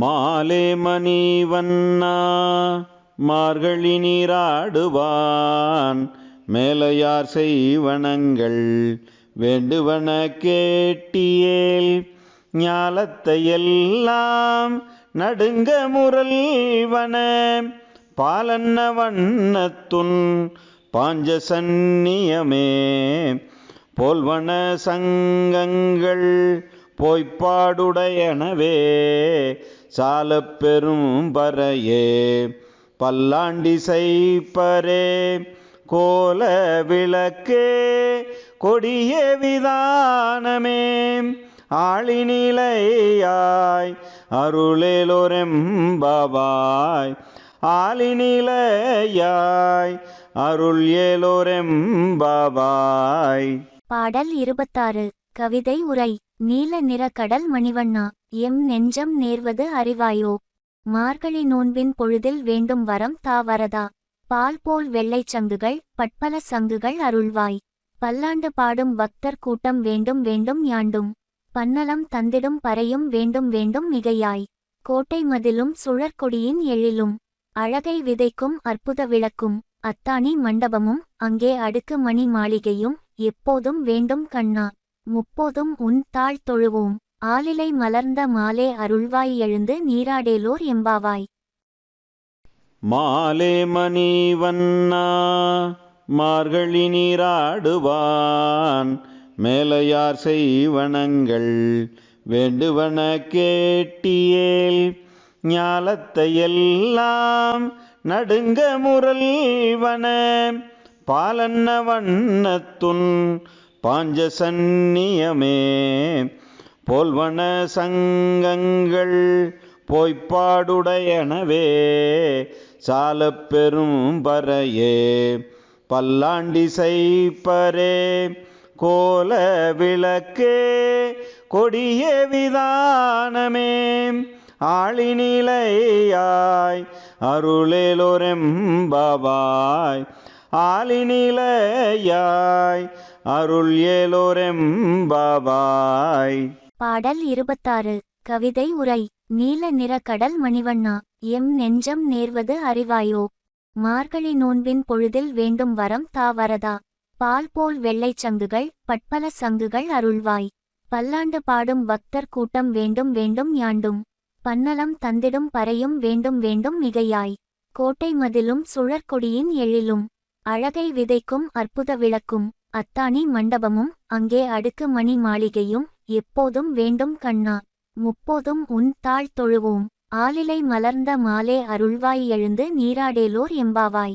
மாலே மணிவண்ணா மார்கழி நீராடுவான். மேலையார் செய்வனங்கள் வேண்டுவன கேட்டியேல் ஞாலத்தை எல்லாம் நடுங்க முரல்வன. பாலன்ன வண்ணத்துன் பாஞ்ச பாஞ்சசன்னியமே போல்வன சங்கங்கள் பொய்ப்பாடுடையனவே சால பெரும் பறையே பல்லாண்டி செய்ப்பரே கோல விளக்கே கொடிய விதானமே ஆளினிலையாய் அருளேலோரெம்பாவாய் ஆளினிலையாய் அருள் ஏலோரெம்பாவாய் பாடல் இருபத்தாறு. கவிதை உரை நீல நிற கடல் மணிவண்ணா எம் நெஞ்சம் நேர்வது அறிவாயோ? மார்கழி நோன்பின் பொழுதில் வேண்டும் வரம் தா வரதா? பால் போல் வெள்ளைச் சங்குகள் பட்பல சங்குகள் அருள்வாய். பல்லாண்டு பாடும் பக்தர் கூட்டம் வேண்டும் வேண்டும் யாண்டும் பன்னலம் தந்திடும் பறையும் வேண்டும் வேண்டும் மிகையாய். கோட்டை மதிலும் சுழற்கொடியின் எழிலும். அழகை விதைக்கும் அற்புத விளக்கும். அத்தாணி மண்டபமும் அங்கே அடுக்கு மணி மாளிகையும் எப்போதும் வேண்டும் கண்ணா. முப்போதும் உன் தாழ் தொழுவோம். ஆலிலை மலர்ந்த மாலே அருள்வாய் எழுந்து நீராடேலோர் எம்பாவாய். மாலே மணிவண்ணா மார்கழி நீராடுவான். மேலையார் செய்வனங்கள் வேண்டுவன கேட்டியேல் ஞாலத்தையெல்லாம் நடுங்க முரல்வன. பாலன்ன வண்ணத்துன் பாஞ்சசன்னியமே போல்வன சங்கங்கள் பொய்ப்பாடுடையனவே. சால பெரும் பறையே பல்லாண்டி செய்ப்பரே கோல விளக்கே. கொடிய விதானமே. ஆளினிலையாய் அருளேலோரெம்பாவாய். ஆளினிலையாய் அருள் ஏலோரெம்பாவாய். பாடல் இருபத்தாறு. கவிதை உரை. நீல நிற கடல் மணிவண்ணா. எம் நெஞ்சம் நேர்வது அறிவாயோ. மார்கழி நோன்பின் பொழுதில் வேண்டும் வரம் தா வரதா பால் போல் வெள்ளைச் சங்குகள் பட்பல சங்குகள் அருள்வாய். பல்லாண்டு பாடும் பக்தர் கூட்டம் வேண்டும் வேண்டும் யாண்டும் பன்னலம் தந்திடும் பறையும் வேண்டும் வேண்டும் மிகையாய். கோட்டை மதிலும் சுழற்கொடியின் எழிலும். அழகை விதைக்கும் அற்புத விளக்கும். அத்தாணி மண்டபமும் அங்கே அடுக்கு மணி மாளிகையும் எப்போதும் வேண்டும் கண்ணா. முப்போதும் உன் தாழ் தொழுவோம். ஆலிலை மலர்ந்த மாலே அருள்வாய் எழுந்து நீராடேலோர் எம்பாவாய்.